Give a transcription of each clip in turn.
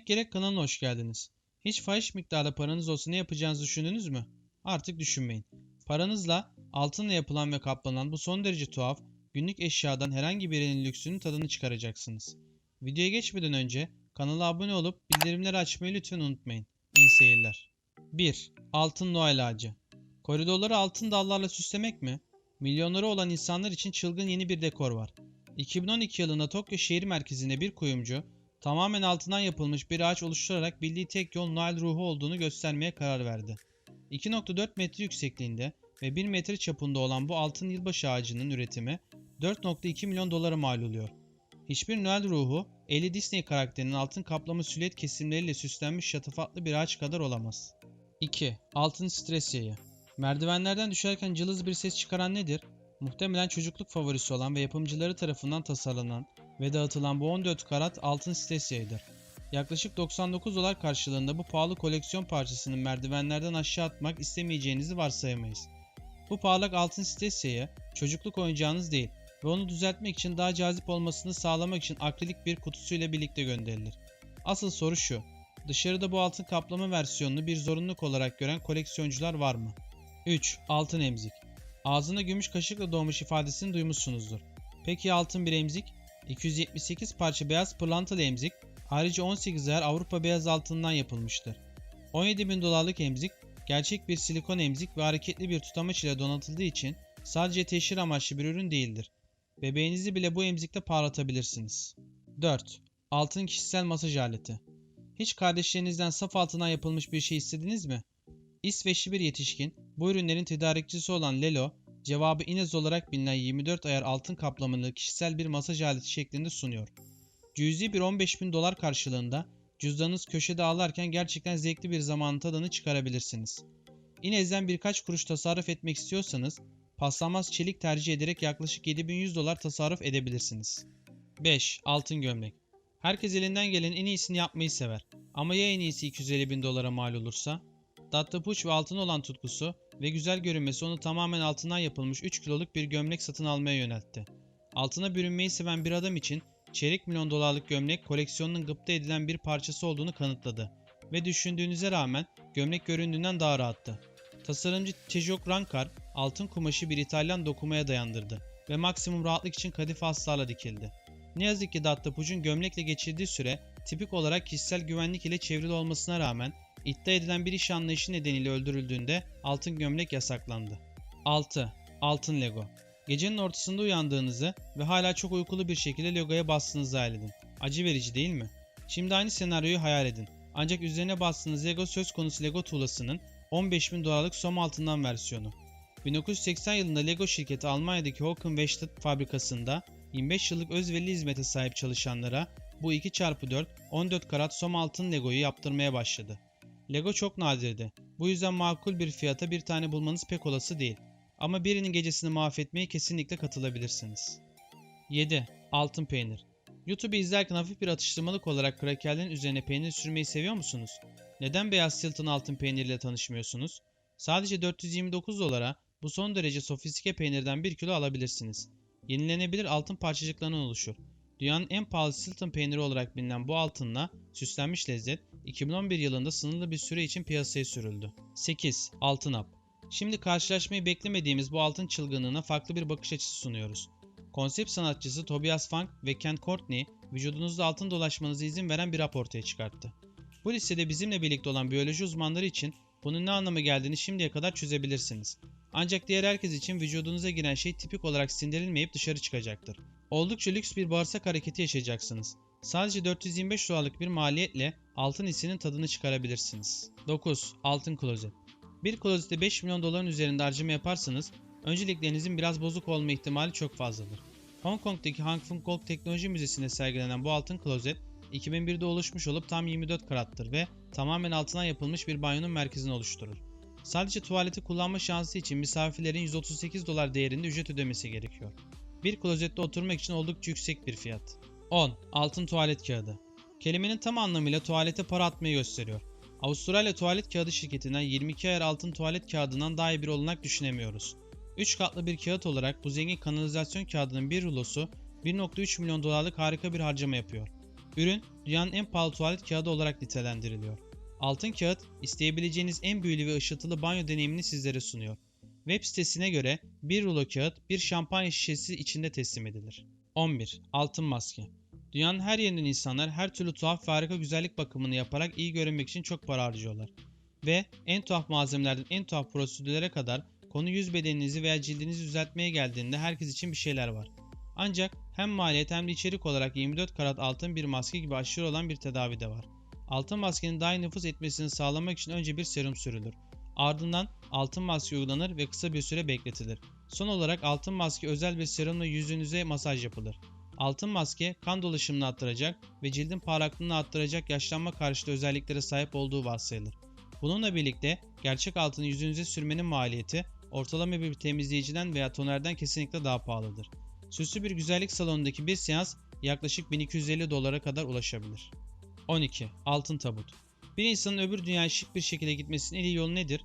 Demek gerek kanalına hoş geldiniz. Hiç fahiş miktarda paranız olsa ne yapacağınızı düşündünüz mü? Artık düşünmeyin. Paranızla altınla yapılan ve kaplanan bu son derece tuhaf, günlük eşyadan herhangi birinin lüksünün tadını çıkaracaksınız. Videoya geçmeden önce kanala abone olup bildirimleri açmayı lütfen unutmayın. İyi seyirler. 1. Altın Noel Ağacı Koridorları altın dallarla süslemek mi? Milyonları olan insanlar için çılgın yeni bir dekor var. 2012 yılında Tokyo şehir merkezinde bir kuyumcu, tamamen altından yapılmış bir ağaç oluşturarak bildiği tek yol Noel ruhu olduğunu göstermeye karar verdi. 2.4 metre yüksekliğinde ve 1 metre çapında olan bu altın yılbaşı ağacının üretimi 4.2 milyon dolara mal oluyor. Hiçbir Noel ruhu, Ellie Disney karakterinin altın kaplama silüet kesimleriyle süslenmiş şatafatlı bir ağaç kadar olamaz. 2. Altın stres yayı Merdivenlerden düşerken cılız bir ses çıkaran nedir? Muhtemelen çocukluk favorisi olan ve yapımcıları tarafından tasarlanan ve dağıtılan bu 14 karat altın stres yayıdır. Yaklaşık 99 dolar karşılığında bu pahalı koleksiyon parçasını merdivenlerden aşağı atmak istemeyeceğinizi varsayamayız. Bu parlak altın yayı çocukluk oyuncağınız değil ve onu düzeltmek için daha cazip olmasını sağlamak için akrilik bir kutusuyla birlikte gönderilir. Asıl soru şu, dışarıda bu altın kaplama versiyonunu bir zorunluluk olarak gören koleksiyoncular var mı? 3. Altın emzik Ağzına gümüş kaşıkla doğmuş ifadesini duymuşsunuzdur. Peki altın bir emzik? 278 parça beyaz pırlantalı emzik ayrıca 18 ayar Avrupa beyaz altından yapılmıştır. 17 bin dolarlık emzik gerçek bir silikon emzik ve hareketli bir tutamaç ile donatıldığı için sadece teşhir amaçlı bir ürün değildir. Bebeğinizi bile bu emzikte parlatabilirsiniz. 4. Altın kişisel masaj aleti. Hiç kardeşlerinizden saf altından yapılmış bir şey istediniz mi? İsveçli bir yetişkin bu ürünlerin tedarikçisi olan Lelo, cevabı Inez olarak bilinen 24 ayar altın kaplamalı kişisel bir masaj aleti şeklinde sunuyor. Cüzi bir 15 bin dolar karşılığında cüzdanınız köşede ağlarken gerçekten zevkli bir zamanın tadını çıkarabilirsiniz. Inez'den birkaç kuruş tasarruf etmek istiyorsanız paslanmaz çelik tercih ederek yaklaşık 7100 dolar tasarruf edebilirsiniz. 5. Altın gömlek. Herkes elinden gelen en iyisini yapmayı sever. Ama ya en iyisi 250 bin dolara mal olursa? Datlıpuç ve altın olan tutkusu ve güzel görünmesi onu tamamen altından yapılmış 3 kiloluk bir gömlek satın almaya yöneltti. Altına bürünmeyi seven bir adam için çeyrek milyon dolarlık gömlek koleksiyonunun gıpta edilen bir parçası olduğunu kanıtladı ve düşündüğünüze rağmen gömlek göründüğünden daha rahattı. Tasarımcı Tejok Rankar altın kumaşı bir İtalyan dokumaya dayandırdı ve maksimum rahatlık için kadife astarla dikildi. Ne yazık ki Datlıpuç'un gömlekle geçirdiği süre tipik olarak kişisel güvenlik ile çevrili olmasına rağmen iddia edilen bir iş anlayışı nedeniyle öldürüldüğünde altın gömlek yasaklandı. 6. Altın Lego Gecenin ortasında uyandığınızı ve hala çok uykulu bir şekilde Lego'ya bastığınızı hayal edin. Acı verici değil mi? Şimdi aynı senaryoyu hayal edin. Ancak üzerine bastığınız Lego söz konusu Lego tuğlasının 15 bin dolarlık som altından versiyonu. 1980 yılında Lego şirketi Almanya'daki Hockenweißstadt fabrikasında 25 yıllık özverili hizmete sahip çalışanlara bu 2x4 14 karat som altın Lego'yu yaptırmaya başladı. Lego çok nadirdi. Bu yüzden makul bir fiyata bir tane bulmanız pek olası değil. Ama birinin gecesini mahvetmeye kesinlikle katılabilirsiniz. 7. Altın peynir. YouTube'u izlerken hafif bir atıştırmalık olarak krakerlerin üzerine peynir sürmeyi seviyor musunuz? Neden beyaz Stilton altın peyniriyle tanışmıyorsunuz? Sadece 429 dolara bu son derece sofistike peynirden 1 kilo alabilirsiniz. Yenilenebilir altın parçacıklarından oluşur. Dünyanın en pahalı Stilton peyniri olarak bilinen bu altınla süslenmiş lezzet 2011 yılında sınırlı bir süre için piyasaya sürüldü. 8. Altın hap. Şimdi karşılaşmayı beklemediğimiz bu altın çılgınlığına farklı bir bakış açısı sunuyoruz. Konsept sanatçısı Tobias Funk ve Ken Courtney vücudunuzda altın dolaşmanıza izin veren bir rap ortaya çıkarttı. Bu listede bizimle birlikte olan biyoloji uzmanları için bunun ne anlama geldiğini şimdiye kadar çözebilirsiniz. Ancak diğer herkes için vücudunuza giren şey tipik olarak sindirilmeyip dışarı çıkacaktır. Oldukça lüks bir bağırsak hareketi yaşayacaksınız. Sadece 425 dolarlık bir maliyetle altın hissinin tadını çıkarabilirsiniz. 9. Altın klozet. Bir klozete 5 milyon doların üzerinde harcama yaparsanız önceliklerinizin biraz bozuk olma ihtimali çok fazladır. Hong Kong'daki Hang Fung Gok Teknoloji Müzesi'nde sergilenen bu altın klozet 2001'de oluşmuş olup tam 24 karattır ve tamamen altından yapılmış bir banyonun merkezini oluşturur. Sadece tuvaleti kullanma şansı için misafirlerin 138 dolar değerinde ücret ödemesi gerekiyor. Bir klozette oturmak için oldukça yüksek bir fiyat. 10. Altın tuvalet kağıdı. Kelimenin tam anlamıyla tuvalete para atmayı gösteriyor. Avustralya Tuvalet Kağıdı şirketinden 22 ayar altın tuvalet kağıdından daha iyi bir olanak düşünemiyoruz. 3 katlı bir kağıt olarak bu zengin kanalizasyon kağıdının bir rulosu 1.3 milyon dolarlık harika bir harcama yapıyor. Ürün dünyanın en pahalı tuvalet kağıdı olarak nitelendiriliyor. Altın kağıt isteyebileceğiniz en büyülü ve ışıltılı banyo deneyimini sizlere sunuyor. Web sitesine göre bir rulo kağıt bir şampanya şişesi içinde teslim edilir. 11. Altın maske. Dünyanın her yerinden insanlar her türlü tuhaf ve harika güzellik bakımını yaparak iyi görünmek için çok para harcıyorlar. Ve en tuhaf malzemelerden en tuhaf prosedürlere kadar konu yüz bedeninizi veya cildinizi düzeltmeye geldiğinde herkes için bir şeyler var. Ancak hem maliyet hem de içerik olarak 24 karat altın bir maske gibi aşırı olan bir tedavi de var. Altın maskenin daha iyi nüfuz etmesini sağlamak için önce bir serum sürülür. Ardından altın maske uygulanır ve kısa bir süre bekletilir. Son olarak altın maske özel bir serumla yüzünüze masaj yapılır. Altın maske kan dolaşımını arttıracak ve cildin parlaklığını arttıracak yaşlanma karşıtı özelliklere sahip olduğu varsayılır. Bununla birlikte gerçek altını yüzünüze sürmenin maliyeti ortalama bir temizleyiciden veya tonerden kesinlikle daha pahalıdır. Süslü bir güzellik salonundaki bir seans yaklaşık 1250 dolara kadar ulaşabilir. 12. Altın tabut. Bir insanın öbür dünyaya şık bir şekilde gitmesinin en iyi yolu nedir?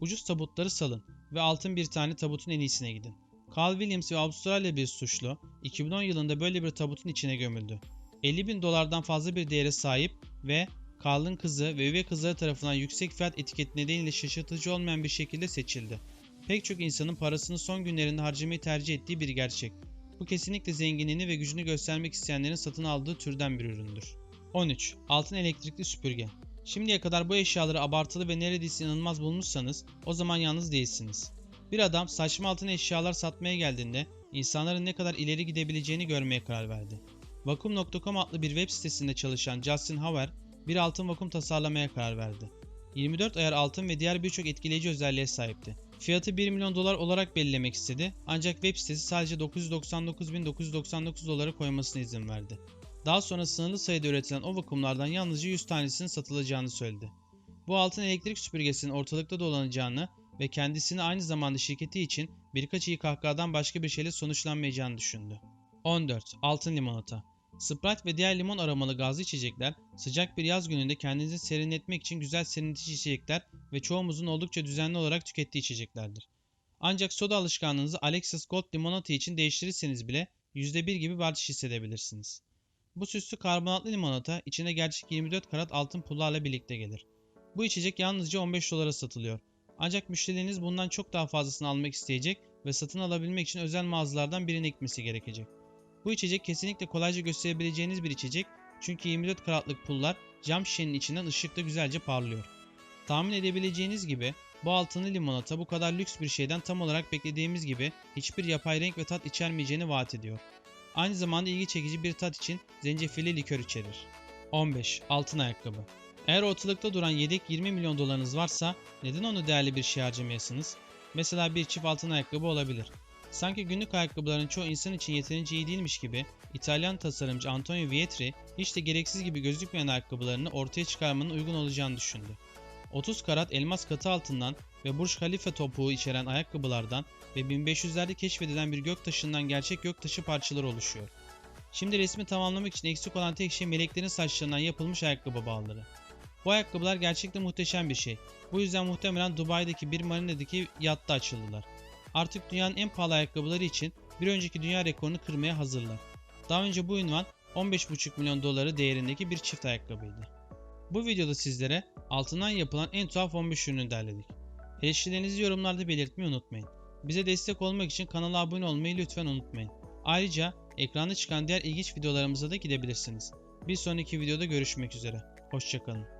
Ucuz tabutları salın ve altın bir tane tabutun en iyisine gidin. Carl Williams ve Avustralya bir suçlu 2010 yılında böyle bir tabutun içine gömüldü. 50 bin dolardan fazla bir değere sahip ve Carl'ın kızı ve üvey kızları tarafından yüksek fiyat etiketi nedeniyle şaşırtıcı olmayan bir şekilde seçildi. Pek çok insanın parasını son günlerinde harcamayı tercih ettiği bir gerçek. Bu kesinlikle zenginliğini ve gücünü göstermek isteyenlerin satın aldığı türden bir üründür. 13. Altın elektrikli süpürge. Şimdiye kadar bu eşyaları abartılı ve neredeyse inanılmaz bulmuşsanız o zaman yalnız değilsiniz. Bir adam saçma altın eşyalar satmaya geldiğinde insanların ne kadar ileri gidebileceğini görmeye karar verdi. Vakum.com adlı bir web sitesinde çalışan Justin Hauer bir altın vakum tasarlamaya karar verdi. 24 ayar altın ve diğer birçok etkileyici özelliğe sahipti. Fiyatı 1 milyon dolar olarak belirlemek istedi ancak web sitesi sadece 999.999 dolara koymasına izin verdi. Daha sonra sınırlı sayıda üretilen o vakumlardan yalnızca 100 tanesinin satılacağını söyledi. Bu altın elektrik süpürgesinin ortalıkta dolanacağını ve kendisini aynı zamanda şirketi için birkaç iyi kahkahadan başka bir şeyle sonuçlanmayacağını düşündü. 14. Altın limonata Sprite ve diğer limon aromalı gazlı içecekler sıcak bir yaz gününde kendinizi serinletmek için güzel serinletici içecekler ve çoğumuzun oldukça düzenli olarak tükettiği içeceklerdir. Ancak soda alışkanlığınızı Alexis Gold limonata için değiştirirseniz bile %1 gibi bir artış hissedebilirsiniz. Bu süslü karbonatlı limonata içine gerçek 24 karat altın pullarla birlikte gelir. Bu içecek yalnızca 15 dolara satılıyor. Ancak müşterileriniz bundan çok daha fazlasını almak isteyecek ve satın alabilmek için özel mağazalardan birine gitmesi gerekecek. Bu içecek kesinlikle kolayca gösterebileceğiniz bir içecek çünkü 24 karatlık pullar cam şişenin içinden ışıkta güzelce parlıyor. Tahmin edebileceğiniz gibi bu altınlı limonata bu kadar lüks bir şeyden tam olarak beklediğimiz gibi hiçbir yapay renk ve tat içermeyeceğini vaat ediyor. Aynı zamanda ilgi çekici bir tat için zencefilli likör içerir. 15. Altın ayakkabı. Eğer ortalıkta duran yedek 20 milyon dolarınız varsa neden onu değerli bir şey harcamayasınız? Mesela bir çift altın ayakkabı olabilir. Sanki günlük ayakkabıların çoğu insan için yeterince iyi değilmiş gibi İtalyan tasarımcı Antonio Vietri hiç de gereksiz gibi gözükmeyen ayakkabılarını ortaya çıkarmanın uygun olacağını düşündü. 30 karat elmas katı altından ve Burj Khalifa topuğu içeren ayakkabılardan ve 1500'lerde keşfedilen bir göktaşından gerçek göktaşı parçaları oluşuyor. Şimdi resmi tamamlamak için eksik olan tek şey meleklerin saçlarından yapılmış ayakkabı bağları. Bu ayakkabılar gerçekten muhteşem bir şey. Bu yüzden muhtemelen Dubai'deki bir marinadaki yatta açıldılar. Artık dünyanın en pahalı ayakkabıları için bir önceki dünya rekorunu kırmaya hazırlar. Daha önce bu ünvan 15,5 milyon doları değerindeki bir çift ayakkabıydı. Bu videoda sizlere altından yapılan en tuhaf 15 ürünü derledik. Eleştirilerinizi yorumlarda belirtmeyi unutmayın. Bize destek olmak için kanala abone olmayı lütfen unutmayın. Ayrıca ekranda çıkan diğer ilginç videolarımıza da gidebilirsiniz. Bir sonraki videoda görüşmek üzere. Hoşçakalın.